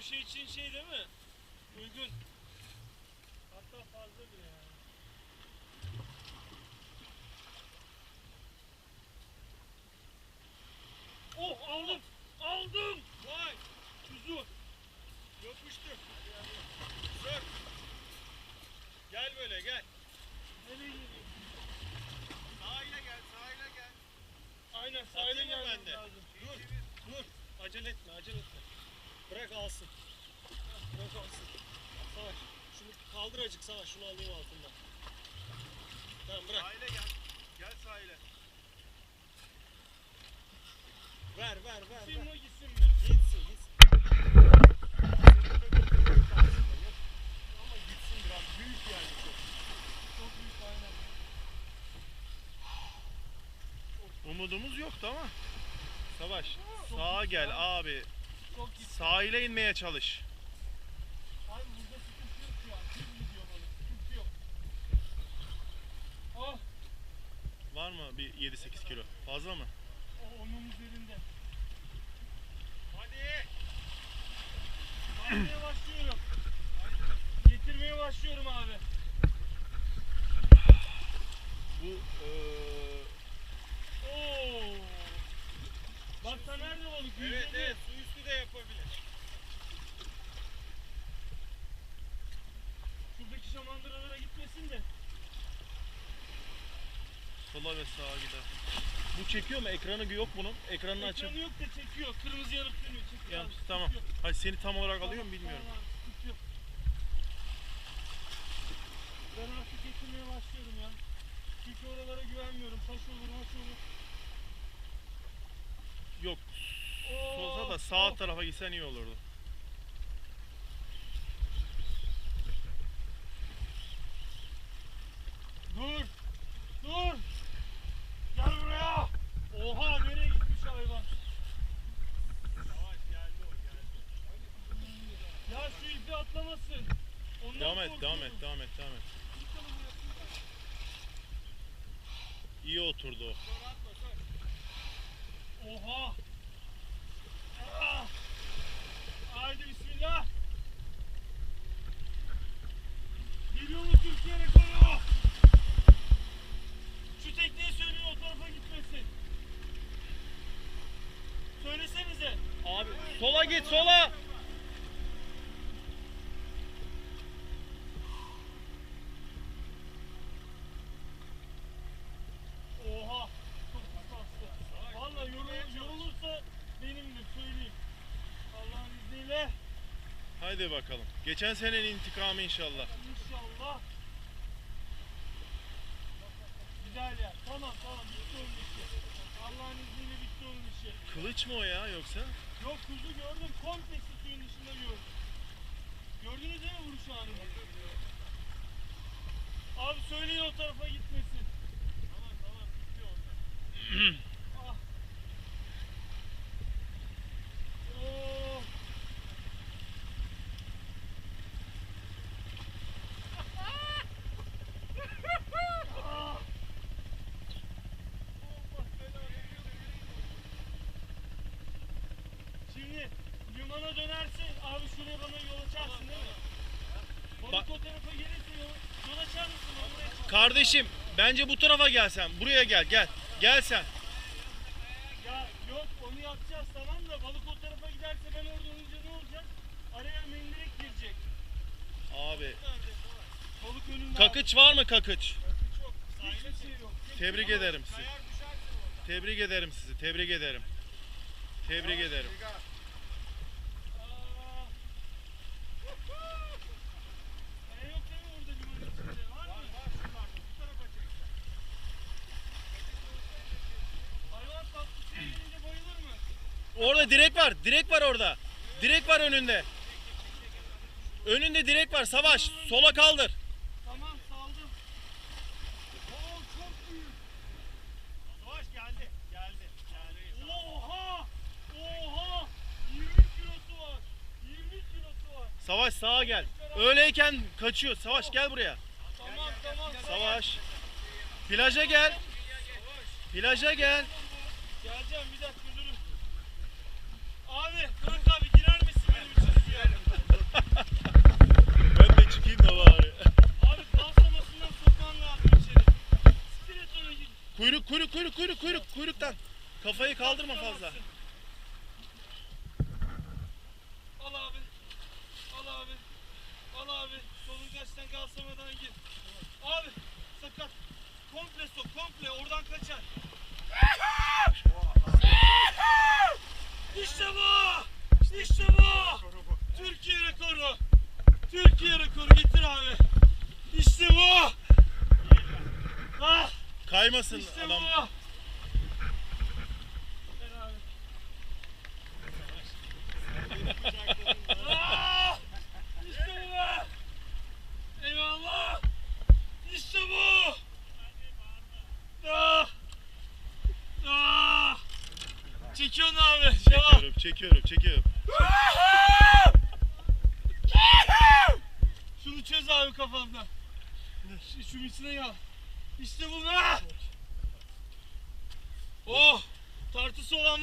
köşe için şey değil mi? Uygun. Hatta fazla bile yani. Oh aldım. Aldım. Vay. Kuzu. Yapıştır. Sök. Gel böyle gel. Nereye gidiyor? Sahile gel sahile gel. Aynen sahile Atayım mı gelmem ben de? lazım. Dur dur. Acele etme acele etme. Bırak alsın. Bırak alsın. Savaş. Şunu kaldır acık Savaş. Şunu alayım altından. Tamam bırak. Sahile gel. Gel sahile. Ver ver ver. Gitsin mi gitsin mi? Gitsin gitsin. Ama gitsin biraz. Büyük yani çok. Çok büyük aynen. Umudumuz yoktu ama. Savaş. Sağa gel abi. Çok gitti. Sahile inmeye çalış. Abi burada sıkıntı yok şu an. Düz gidiyor balık. Sıkıntı yok. Ah Var mı bir 7-8 kilo? Fazla mı? o onun üzerinde. Hadi. Almaya başlıyorum. Getirmeye başlıyorum abi. Bu eee Oo. Bak sen nerede balık? Evet Yüzde evet su üstü de yapabilir. Şuradaki şamandıralara gitmesin de. Sola ve sağa gider. Bu çekiyor mu? Ekranı yok bunun. Ekranını açın. Ekranı yok da çekiyor. Kırmızı yanıp dönüyor. Çekiyor Ya, abi, sıkıntı tamam. yok. Hayır seni tam olarak alıyor mu Tamam, bilmiyorum. tamam yok. Ben artık getirmeye başlıyorum ya. Çünkü oralara güvenmiyorum. Taş olur, maç olur. Yok. Oo, Solsa da sağ of. tarafa gitsen iyi olurdu. Dur! Dur! Gel buraya! Oha nereye gitmiş hayvan? Savaş geldi o geldi. Ya şu ipi atlamasın. Ondan Devam et, devam et, devam et, devam et. İyi oturdu o. Oha! Ah! Haydi bismillah! Geliyor mu Türkiye rekoru? Şu tekneyi söyleyin o tarafa gitmesin. Söylesenize. Abi sola git sola. Oha! Çok hassaslı. Valla yorul, yorulursa benimdir söyleyeyim. Allah'ın izniyle Haydi bakalım. Geçen senenin intikamı inşallah. inşallah. Güzel yer. Tamam tamam bitti onun işi. Allah'ın izniyle bitti onun işi. Kılıç mı o ya yoksa? Yok kuzu gördüm. Komplesi suyun dışında gördüm. Gördünüz değil mi vuruş anını? Abi söyleyin o tarafa gitmesin. Tamam tamam bitti onlar. Ah. Oh. Ah. Şimdi limana dönersin abi şuraya bana yol açarsın değil mi? Balık o tarafa gelirse yol, yol açar mısın? Ben buraya çıkacağım. Kardeşim bence bu tarafa gelsen. Buraya gel gel. Gel sen. Ya yok onu yapacağız tamam da balık o tarafa giderse ben orada olunca ne olacak? Araya mendirek girecek. Abi. Balık önünde. Kakıç var mı kakıç? Çok. Hiçbir şey yok. Tebrik ederim sizi. Tebrik ederim sizi. Tebrik ederim. Tebrik ederim. Aa. E yok değil mi orada limanın içinde? Var Var mı? var şuralarda bu tarafa çeksen. Hayvan tatlısı gelince bayılır mı? Orada direk var. Direk var orada. Direk var önünde. Önünde direk var. Savaş. Sola kaldır. Tamam saldım. Oo çok büyük. Savaş geldi. Geldi. Geldi. Oha! Oha! 20 kilosu var. 20 kilosu var. Savaş sağa gel. Öyleyken kaçıyor. Savaş gel buraya. Tamam tamam. Savaş. Plaja gel. Plaja gel. Geleceğim bir dakika. Abi Kırık abi girer misin benim için? Ben de çıkayım da bari. Abi kalsamasından sokman lazım içeri. Kuyruk kuyruk kuyruk kuyruk kuyruk kuyruktan. Kafayı kaldırma fazla. Al abi. Al abi. Al abi. Solungaçtan kalsamadan gir. Abi sakat. Komple sok komple oradan kaçar. İşte bu. İşte bu. Türkiye rekoru. Türkiye rekoru getir abi. İşte bu. Ah, Kaymasın işte adam. bu. Ah, İşte bu be. Eyvallah. İşte bu. Ah. Ah. Çekiyorsun abi. Devam. Çekiyorum çekiyorum çekiyorum. Şunu çöz abi kafamda. Şu, şu misine ya. İşte bu be. Oh. Tartısı olan